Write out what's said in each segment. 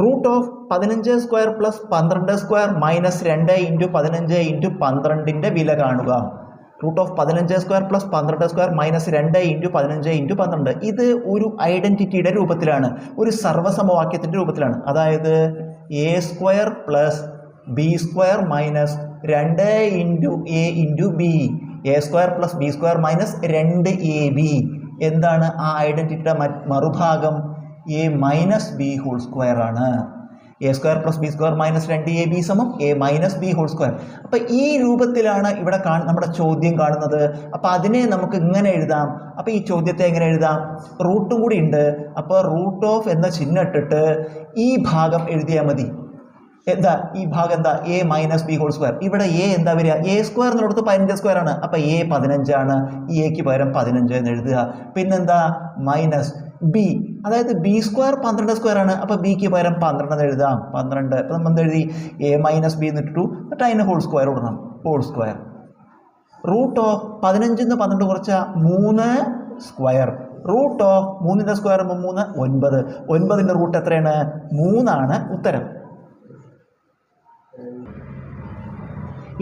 Root of പതിനഞ്ച് square plus പന്ത്രണ്ട് square minus രണ്ട് ഇന്റു പതിനഞ്ച് ഇന്റു പന്ത്രണ്ടിന്റെ വില കാണുക. റൂട്ട് ഓഫ് പതിനഞ്ച് സ്ക്വയർ പ്ലസ് പന്ത്രണ്ട് സ്ക്വയർ മൈനസ് രണ്ട് ഇന്റു പതിനഞ്ച് ഇന്റു പന്ത്രണ്ട്. ഇത് ഒരു ഐഡന്റിറ്റിയുടെ രൂപത്തിലാണ്. ഒരു സർവസമവാക്യത്തിന്റെ രൂപത്തിലാണ്. അതായത് A square plus B square minus രണ്ട് into A into B A square plus B square minus രണ്ട് എ ബി എന്താണ് ആ ഐഡന്റിറ്റിയുടെ മറുഭാഗം? A minus B whole square ആണ്. A square plus B square minus രണ്ട് എ ബി സമം A minus B whole square അപ്പം ഈ രൂപത്തിലാണ് ഇവിടെ കാണ നമ്മുടെ ചോദ്യം കാണുന്നത്. അപ്പം അതിനെ നമുക്ക് ഇങ്ങനെ എഴുതാം. അപ്പം ഈ ചോദ്യത്തെ എങ്ങനെ എഴുതാം? റൂട്ടും കൂടി ഉണ്ട്. അപ്പോൾ റൂട്ട് ഓഫ് എന്ന ചിഹ്നം ഇട്ടിട്ട് ഈ ഭാഗം എഴുതിയാൽ മതി. എന്താ? ഈ ഭാഗം എന്താ? A minus B whole square ഇവിടെ എ എന്താ വരിക? എ സ്ക്വയർ എന്നുള്ളത് പതിനഞ്ച് സ്ക്വയർ ആണ്. അപ്പം എ പതിനഞ്ചാണ്. ഈ എക്ക് പകരം പതിനഞ്ച് എന്ന് എഴുതുക. പിന്നെന്താ? മൈനസ് ബി അതായത് ബി സ്ക്വയർ പന്ത്രണ്ട് സ്ക്വയർ ആണ്. അപ്പോൾ ബിക്ക് പകരം പന്ത്രണ്ട് എഴുതാം. പന്ത്രണ്ട്. അപ്പോൾ നമ്മൾ എഴുതി? എ മൈനസ് ബി എന്നിട്ടു എന്നിട്ട് അതിന് ഹോൾ സ്ക്വയർ കൊടുക്കണം ഹോൾ സ്ക്വയർ റൂട്ട് ഓഫ് നിന്ന് പന്ത്രണ്ട് കുറച്ച മൂന്ന് സ്ക്വയർ റൂട്ട് ഓഫ് മൂന്നിന്റെ സ്ക്വയർ മൂന്ന് ഒൻപത്. ഒൻപതിന്റെ റൂട്ട് എത്രയാണ്? മൂന്നാണ് ഉത്തരം.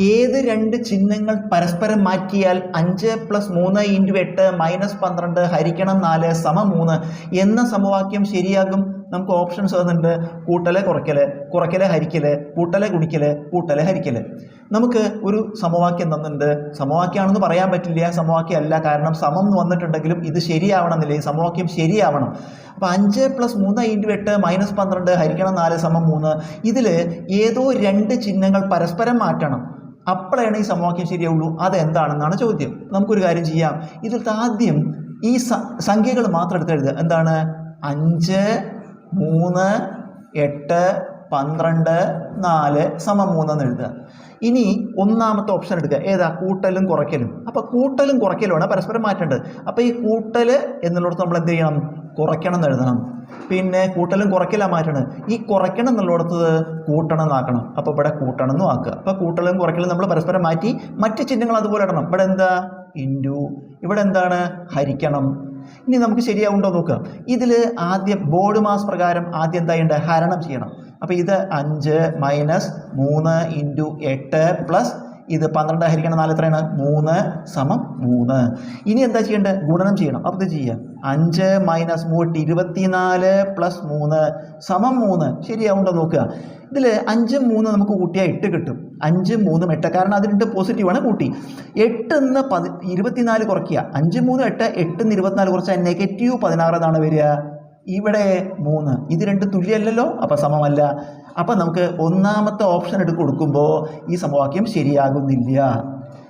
ഏത് രണ്ട് ചിഹ്നങ്ങൾ പരസ്പരം മാറ്റിയാൽ അഞ്ച് പ്ലസ് മൂന്ന് ഇന്റു എട്ട് മൈനസ് പന്ത്രണ്ട് ഹരിക്കണം നാല് സമ മൂന്ന് എന്ന സമവാക്യം ശരിയാകും. നമുക്ക് ഓപ്ഷൻസ് വന്നിട്ടുണ്ട്. കൂട്ടൽ കുറയ്ക്കൽ കുറയ്ക്കൽ ഹരിക്കൽ കൂട്ടൽ ഗുണിക്കൽ കൂട്ടൽ ഹരിക്കൽ. നമുക്ക് ഒരു സമവാക്യം തന്നിട്ടുണ്ട്. സമവാക്യമാണെന്ന് പറയാൻ പറ്റില്ല. സമവാക്യം അല്ല. കാരണം സമം എന്ന് വന്നിട്ടുണ്ടെങ്കിലും ഇത് ശരിയാവണമെന്നില്ല ഈ സമവാക്യം ശരിയാവണം. അപ്പോൾ അഞ്ച് പ്ലസ് മൂന്ന് ഇന്റു എട്ട് മൈനസ് പന്ത്രണ്ട് ഹരിക്കണം നാല് സമം മൂന്ന്. ഇതിൽ ഏതോ രണ്ട് ചിഹ്നങ്ങൾ പരസ്പരം മാറ്റണം. അപ്പോഴാണ് ഈ സമവാക്യം ശരിയാവുള്ളൂ. അതെന്താണെന്നാണ് ചോദ്യം. നമുക്കൊരു കാര്യം ചെയ്യാം. ഇതിൽ ആദ്യം ഈ സംഖ്യകൾ മാത്രം എടുത്ത് എന്താണ്? അഞ്ച് മൂന്ന് എട്ട് പന്ത്രണ്ട് നാല് സമം മൂന്നെന്ന് എഴുതുക. ഇനി ഒന്നാമത്തെ ഓപ്ഷൻ എടുക്കുക. ഏതാ? കൂട്ടലും കുറയ്ക്കലും. അപ്പോൾ കൂട്ടലും കുറയ്ക്കലുമാണ് പരസ്പരം മാറ്റേണ്ടത്. അപ്പോൾ ഈ കൂട്ടൽ എന്നുള്ളിടത്ത് നമ്മൾ എന്ത് ചെയ്യണം? കുറയ്ക്കണം എന്ന് എഴുതണം. പിന്നെ കൂട്ടലും കുറയ്ക്കലാണ് മാറ്റണം ഈ കുറയ്ക്കണം എന്നുള്ളിടത്ത് കൂട്ടണം എന്നാക്കണം അപ്പോൾ ഇവിടെ കൂട്ടണം എന്നും ആക്കുക. അപ്പോൾ കൂട്ടലും കുറയ്ക്കലും നമ്മൾ പരസ്പരം മാറ്റി മറ്റ് ചിഹ്നങ്ങൾ അതുപോലെ ഇടണം. ഇവിടെ എന്താ? ഇന്റു ഇവിടെ എന്താണ്? ഹരിക്കണം. ഇനി നമുക്ക് ശരിയാവുണ്ടോ നോക്കുക ഇതിൽ ആദ്യം ബോർഡ് മാസ് പ്രകാരം ആദ്യം എന്താ ചെയ്യേണ്ടത് ഹരണം ചെയ്യണം. അപ്പോൾ ഇത് അഞ്ച് മൈനസ് മൂന്ന് ഇന്റു എട്ട് പ്ലസ് ഇത് പന്ത്രണ്ട് ഹരിക്കണം നാല് എത്രയാണ്? മൂന്ന് സമം മൂന്ന്. ഇനി എന്താ ചെയ്യേണ്ടത് ഗുണനം ചെയ്യണം. അപ്പോൾ ഇത് ചെയ്യുക അഞ്ച് മൈനസ് മൂട്ട് ഇരുപത്തിനാല് പ്ലസ് മൂന്ന് സമം മൂന്ന്. ശരിയാവുണ്ടോ നോക്കുക. ഇതിൽ അഞ്ചും മൂന്ന് നമുക്ക് കൂട്ടിയാൽ എട്ട് കിട്ടും. അഞ്ചും മൂന്നും എട്ട്. കാരണം അതിന്റെ പോസിറ്റീവാണ് കൂട്ടി. എട്ട് നിന്ന് പതി ഇരുപത്തിനാല് കുറയ്ക്കുക. അഞ്ച് മൂന്ന് എട്ട് എട്ട് നിന്ന് ഇരുപത്തിനാല് കുറച്ചാൽ നെഗറ്റീവ് പതിനാറ് എന്നാണ് വരിക. ഇവിടെ മൂന്ന്. ഇത് രണ്ട് തുല്യമല്ലല്ലോ? അപ്പം സമമല്ല. അപ്പം നമുക്ക് ഒന്നാമത്തെ ഓപ്ഷൻ എടുത്ത് കൊടുക്കുമ്പോൾ ഈ സമവാക്യം ശരിയാകുന്നില്ല.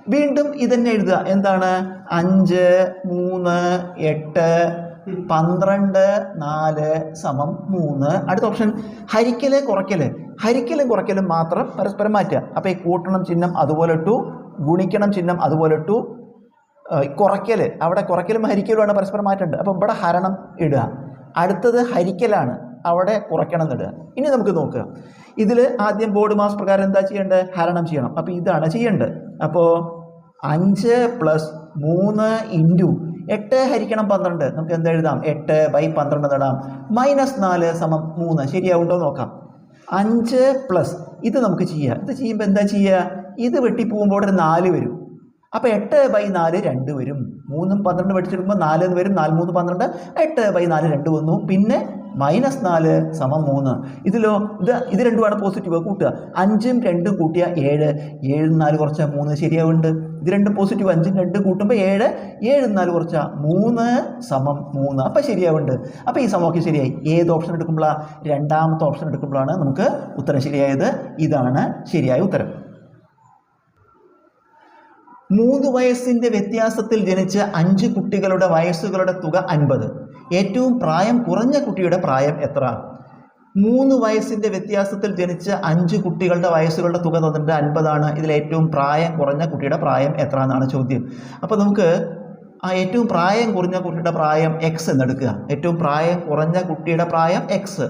വീണ്ടും ഇതന്നെ എഴുതുക. എന്താണ്? അഞ്ച് മൂന്ന് എട്ട് പന്ത്രണ്ട് നാല് സമം മൂന്ന്. അടുത്ത ഓപ്ഷൻ ഹരിക്കൽ കുറയ്ക്കൽ. ഹരിക്കലും കുറയ്ക്കലും മാത്രം പരസ്പരം മാറ്റുക. അപ്പോൾ ഈ കൂട്ടണം ചിഹ്നം അതുപോലെ ഇട്ടു ഗുണിക്കണം ചിഹ്നം അതുപോലെ ഇട്ടു കുറയ്ക്കൽ അവിടെ കുറയ്ക്കലും ഹരിക്കലുമാണ് പരസ്പരം മാറ്റേണ്ടത്. അപ്പോൾ ഇവിടെ ഹരണം ഇടുക. അടുത്തത് ഹരിക്കലാണ്. അവിടെ കുറയ്ക്കണം എന്നിടുക. ഇനി നമുക്ക് നോക്കുക. ഇതിൽ ആദ്യം ബോർഡ് മാസ് പ്രകാരം എന്താ ചെയ്യേണ്ടത്? ഹരണം ചെയ്യണം. അപ്പോൾ ഇതാണ് ചെയ്യേണ്ടത്. അപ്പോൾ അഞ്ച് പ്ലസ് മൂന്ന് ഇന്റു എട്ട് ഹരിക്കണം പന്ത്രണ്ട്. നമുക്ക് എന്താ എഴുതാം? എട്ട് ബൈ പന്ത്രണ്ട് നേടാം. മൈനസ് നാല് സമം മൂന്ന്. ശരിയാവുണ്ടോ നോക്കാം. അഞ്ച് പ്ലസ് ഇത് നമുക്ക് ചെയ്യാം ഇത് ചെയ്യുമ്പോൾ എന്താ ചെയ്യുക? ഇത് വെട്ടിപ്പോകുമ്പോൾ ഒരു നാല് വരും. അപ്പോൾ എട്ട് ബൈ നാല് രണ്ട് വരും. മൂന്നും പന്ത്രണ്ട് പഠിച്ചെടുക്കുമ്പോൾ നാല് എന്ന് വരും. നാല് മൂന്ന് പന്ത്രണ്ട് എട്ട് ബൈ നാല് രണ്ട് വന്നു. പിന്നെ മൈനസ് നാല് സമം മൂന്ന്. ഇതിലോ ഇത് ഇത് രണ്ടുമാണ് പോസിറ്റീവ് കൂട്ടുക. അഞ്ചും രണ്ടും കൂട്ടിയ ഏഴ്. ഏഴ് നാല് കുറച്ച മൂന്ന്. ശരിയാവുന്നുണ്ട് ഇത് രണ്ടും പോസിറ്റീവ് അഞ്ചും രണ്ടും കൂട്ടുമ്പോൾ ഏഴ്. ഏഴ് നാല് കുറച്ച മൂന്ന് സമം മൂന്ന്. അപ്പോൾ ശരിയാവുന്നുണ്ട് അപ്പോൾ ഈ സമവാക്യം ശരിയായി. ഏത് ഓപ്ഷൻ എടുക്കുമ്പോഴാണ് രണ്ടാമത്തെ ഓപ്ഷൻ എടുക്കുമ്പോഴാണ് നമുക്ക് ഉത്തരം ശരിയായത്. ഇതാണ് ശരിയായ ഉത്തരം. മൂന്ന് വയസ്സിന്റെ വ്യത്യാസത്തിൽ ജനിച്ച അഞ്ച് കുട്ടികളുടെ വയസ്സുകളുടെ തുക അൻപത്. ഏറ്റവും പ്രായം കുറഞ്ഞ കുട്ടിയുടെ പ്രായം എത്ര? മൂന്ന് വയസ്സിന്റെ വ്യത്യാസത്തിൽ ജനിച്ച അഞ്ച് കുട്ടികളുടെ വയസ്സുകളുടെ തുക തന്നിട്ട് അൻപതാണ്. ഇതിൽ ഏറ്റവും പ്രായം കുറഞ്ഞ കുട്ടിയുടെ പ്രായം എത്ര എന്നാണ് ചോദ്യം. അപ്പോൾ നമുക്ക് ആ ഏറ്റവും പ്രായം കുറഞ്ഞ കുട്ടിയുടെ പ്രായം എക്സ് എന്നെടുക്കുക ഏറ്റവും പ്രായം കുറഞ്ഞ കുട്ടിയുടെ പ്രായം എക്സ്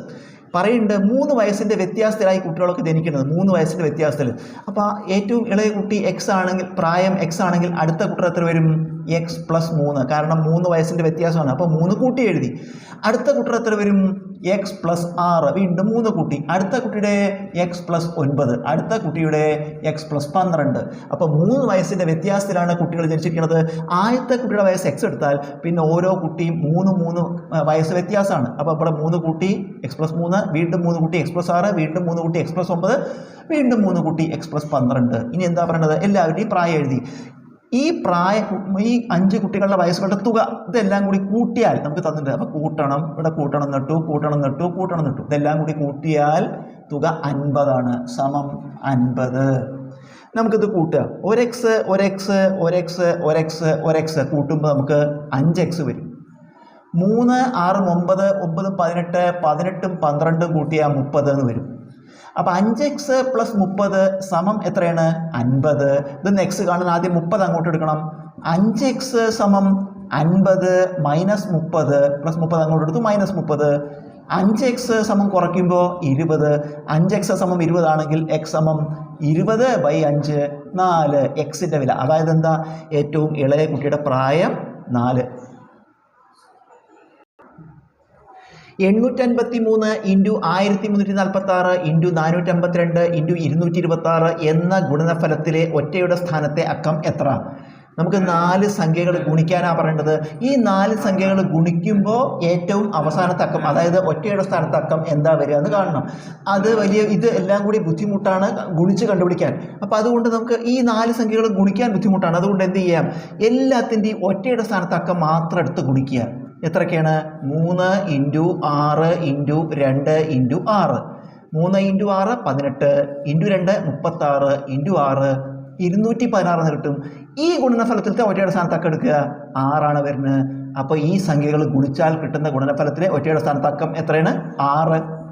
പറയുന്നുണ്ട് മൂന്ന് വയസ്സിന്റെ വ്യത്യാസത്തിലായി കുട്ടികളൊക്കെ ജനിക്കുന്നത് മൂന്ന് വയസ്സിന്റെ വ്യത്യാസത്തിൽ അപ്പോൾ ഏറ്റവും ഇളയ കുട്ടി എക്സ് ആണെങ്കിൽ പ്രായം എക്സ് ആണെങ്കിൽ അടുത്ത കുട്ടി എത്ര വരും? എക്സ് പ്ലസ് മൂന്ന്. കാരണം മൂന്ന് വയസ്സിന്റെ വ്യത്യാസമാണ്. അപ്പോൾ മൂന്ന് കൂട്ടി എഴുതി. അടുത്ത കുട്ടർ എത്ര വരും? എക്സ് പ്ലസ് ആറ്. വീണ്ടും മൂന്ന് കൂട്ടി. അടുത്ത കുട്ടിയുടെ എക്സ് പ്ലസ് ഒൻപത്. അടുത്ത കുട്ടിയുടെ എക്സ് പ്ലസ് പന്ത്രണ്ട്. അപ്പോൾ മൂന്ന് വയസ്സിന്റെ വ്യത്യാസത്തിലാണ് കുട്ടികൾ ജനിച്ചിരിക്കുന്നത്. ആദ്യത്തെ കുട്ടിയുടെ വയസ്സ് എക്സ് എടുത്താൽ പിന്നെ ഓരോ കുട്ടിയും മൂന്ന് മൂന്ന് വയസ്സ് വ്യത്യാസമാണ്. അപ്പോൾ ഇവിടെ മൂന്ന് കൂട്ടി എക്സ് പ്ലസ് മൂന്ന് വീണ്ടും മൂന്ന് കുട്ടി എക്സ് പ്ലസ് ആറ് വീണ്ടും മൂന്ന് കുട്ടി എക്സ് പ്ലസ് ഒമ്പത് വീണ്ടും മൂന്ന് കുട്ടി എക്സ് പ്ലസ് പന്ത്രണ്ട്. ഇനി എന്താ പറയുന്നത് എല്ലാവരുടെയും പ്രായം എഴുതി. ഈ പ്രായ ഈ അഞ്ച് കുട്ടികളുടെ വയസ്സുകളുടെ തുക ഇതെല്ലാം കൂടി കൂട്ടിയാൽ നമുക്ക് തന്നിട്ടുണ്ട്. അപ്പോൾ കൂട്ടണം ഇവിടെ കൂട്ടണം നട്ടു കൂട്ടണം നട്ടു കൂട്ടണം നട്ടു ഇതെല്ലാം കൂടി കൂട്ടിയാൽ തുക അൻപതാണ്. സമം അൻപത്. നമുക്കിത് കൂട്ടുക. ഒരെക്സ് ഒരെക്സ് ഒരെക്സ് ഒരെക്സ് ഒരെക്സ് കൂട്ടുമ്പോൾ നമുക്ക് അഞ്ച് എക്സ് വരും. മൂന്ന് ആറും ഒമ്പത് ഒമ്പതും പതിനെട്ട് പതിനെട്ടും പന്ത്രണ്ടും കൂട്ടിയാൽ മുപ്പത് എന്ന് വരും. അപ്പോൾ അഞ്ച് എക്സ് പ്ലസ് മുപ്പത് സമം എത്രയാണ്? അൻപത്. ഇത് എക്സ് കാണുന്ന ആദ്യം മുപ്പത് അങ്ങോട്ട് എടുക്കണം. അഞ്ച് എക്സ് സമം അൻപത് മൈനസ് മുപ്പത് പ്ലസ് മുപ്പത് അങ്ങോട്ട് എടുത്തു മൈനസ് മുപ്പത്. അഞ്ച് എക്സ് സമം കുറയ്ക്കുമ്പോൾ ഇരുപത്. അഞ്ച് എക്സ് സമം ഇരുപതാണെങ്കിൽ എക്സ് സമം ഇരുപത് ബൈ അഞ്ച് നാല് എക്സിന്റെ വില. അതായത് എന്താ? ഏറ്റവും ഇളയ കുട്ടിയുടെ പ്രായം നാല്. എണ്ണൂറ്റൻപത്തി മൂന്ന് ഇന്റു ആയിരത്തി മുന്നൂറ്റി നാൽപ്പത്തി ആറ് ഇന്റു നാനൂറ്റി അമ്പത്തിരണ്ട് ഇന്റു ഇരുന്നൂറ്റി ഇരുപത്തി ആറ് എന്ന ഗുണനഫലത്തിലെ ഒറ്റയുടെ സ്ഥാനത്തെ അക്കം എത്ര? നമുക്ക് നാല് സംഖ്യകൾ ഗുണിക്കാനാണ് പറയേണ്ടത്. ഈ നാല് സംഖ്യകൾ ഗുണിക്കുമ്പോൾ ഏറ്റവും അവസാനത്തെ അക്കം അതായത് ഒറ്റയുടെ സ്ഥാനത്തെ അക്കം എന്താ വരിക എന്ന് കാണണം. അത് വലിയ ഇത് എല്ലാം കൂടി ബുദ്ധിമുട്ടാണ് ഗുണിച്ച് കണ്ടുപിടിക്കാൻ. അപ്പോൾ അതുകൊണ്ട് നമുക്ക് ഈ നാല് സംഖ്യകൾ ഗുണിക്കാൻ ബുദ്ധിമുട്ടാണ്. അതുകൊണ്ട് എന്ത് ചെയ്യാം? എല്ലാത്തിന്റെയും ഒറ്റയുടെ സ്ഥാനത്തെ അക്കം മാത്രം എടുത്ത് ഗുണിക്കുക. എത്രയൊക്കെയാണ്? മൂന്ന് ഇന്റു ആറ് ഇന്റു രണ്ട് ഇന്റു ആറ്. മൂന്ന് ഇന്റു ആറ് പതിനെട്ട്. ഇന്റു രണ്ട് മുപ്പത്താറ്. ഇന്റു ആറ് ഇരുന്നൂറ്റി പതിനാറ് കിട്ടും. ഈ ഗുണനഫലത്തിലത്തെ ഒറ്റയുടെ സ്ഥാനത്തൊക്കെ എടുക്കുക. ആറാണ് വരുന്നത്. അപ്പോൾ ഈ സംഖ്യകൾ ഗുണിച്ചാൽ കിട്ടുന്ന ഗുണനഫലത്തിലെ ഒറ്റയുടെ സ്ഥാനത്തക്കം എത്രയാണ്? ആറ്.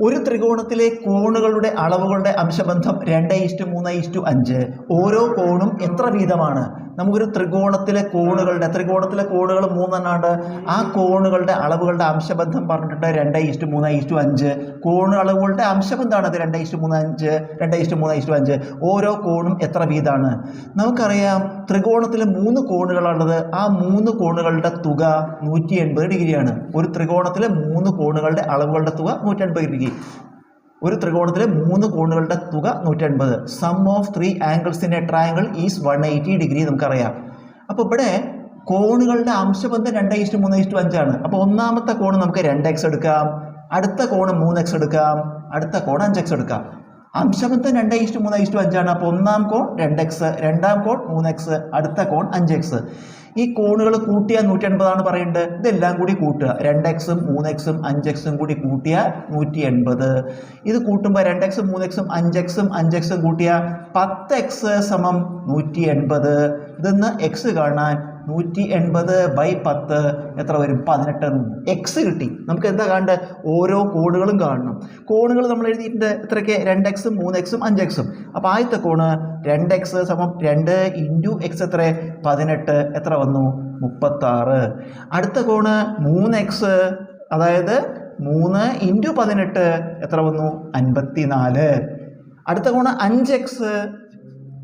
ഒരു ത്രികോണത്തിലെ കോണുകളുടെ അളവുകളുടെ അംശബന്ധം രണ്ട് ഇഷ്ടു മൂന്ന് ഇഷ്ടു അഞ്ച്. ഓരോ കോണും എത്ര വീതമാണ്? നമുക്കൊരു ത്രികോണത്തിലെ കോണുകളുടെ ത്രികോണത്തിലെ കോണുകൾ മൂന്നെണ്ണാണ്ട്. ആ കോണുകളുടെ അളവുകളുടെ അംശബന്ധം പറഞ്ഞിട്ടുണ്ട് രണ്ട് ഇഷ്ടു മൂന്ന് ഇഷ്ടു അഞ്ച്. കോണ് അളവുകളുടെ അംശബന്ധമാണ് അത് രണ്ട് ഇഷ്ടു മൂന്ന് അഞ്ച് രണ്ട് ഇഷ്ടു മൂന്ന് ഇഷ്ടു അഞ്ച്. ഓരോ കോണും എത്ര വീതമാണ്? നമുക്കറിയാം ത്രികോണത്തിൽ മൂന്ന് കോണുകളുള്ളത് ആ മൂന്ന് കോണുകളുടെ തുക നൂറ്റി എൺപത് ഡിഗ്രിയാണ്. ഒരു ത്രികോണത്തിലെ മൂന്ന് കോണുകളുടെ അളവുകളുടെ തുക നൂറ്റി എൺപത് ഡിഗ്രി ഒരു ത്രികോണത്തിലെ മൂന്ന് കോണുകളുടെ തുക നൂറ്റൻപത്. Sum of three angles in a triangle is one eighty degree നമുക്കറിയാം. അപ്പോൾ ഇവിടെ കോണുകളുടെ അംശബന്ധം രണ്ട് ഇഷ്ടം മൂന്ന് ഇഷ്ടം അഞ്ചാണ് അപ്പോൾ ഒന്നാമത്തെ കോണ് നമുക്ക് രണ്ട് എക്സ് എടുക്കാം. അടുത്ത കോണ് മൂന്ന് എക്സ് എടുക്കാം. അടുത്ത കോൺ അഞ്ച് എക്സ് എടുക്കാം. അംശബന്ധം രണ്ട് ഇഷ്ടു മൂന്ന് ഇഷ്ടു അഞ്ചാണ്. അപ്പോൾ ഒന്നാം കോൺ രണ്ട് എക്സ് രണ്ടാം കോൺ മൂന്ന് എക്സ് അടുത്ത കോൺ അഞ്ച് എക്സ് ഈ കോണുകൾ കൂട്ടിയാൽ നൂറ്റി എൺപതാണ് പറയുന്നത് ഇതെല്ലാം കൂടി കൂട്ടുക. രണ്ട് എക്സും മൂന്ന് എക്സും അഞ്ച് എക്സും കൂടി കൂട്ടിയാൽ നൂറ്റി എൺപത് ഇത് കൂട്ടുമ്പോൾ രണ്ട് എക്സും മൂന്ന് എക്സും അഞ്ച് എക്സും അഞ്ച് എക്സും കൂട്ടിയാൽ പത്ത് എക്സ് സമം നൂറ്റി എൺപത് ഇതെന്ന് എക്സ് കാണാൻ നൂറ്റി എൺപത് ബൈ പത്ത് എത്ര വരും? പതിനെട്ട് എക്സ് കിട്ടി. നമുക്ക് എന്താ കാണേണ്ടത്? ഓരോ കോണുകളും കാണണം. കോണുകൾ നമ്മൾ എഴുതിയിട്ടുണ്ട് എത്രയ്ക്ക്? രണ്ട് എക്സും മൂന്ന് എക്സും അഞ്ച് എക്സും അപ്പോൾ ആദ്യത്തെ കോണ് രണ്ട് എക്സ് സമം രണ്ട് ഇന്റു എക്സ് എത്ര? പതിനെട്ട്. എത്ര വന്നു? മുപ്പത്താറ്. അടുത്ത കോണ് മൂന്ന് എക്സ് അതായത് മൂന്ന് ഇന്റു പതിനെട്ട് എത്ര വന്നു? അൻപത്തി നാല് അടുത്ത കോണ് അഞ്ച് എക്സ്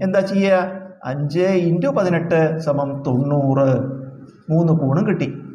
എന്താ ചെയ്യുക? അഞ്ച് ഇന്റു പതിനെട്ട് സമം തൊണ്ണൂറ്. മൂന്ന് കൂണും കിട്ടി.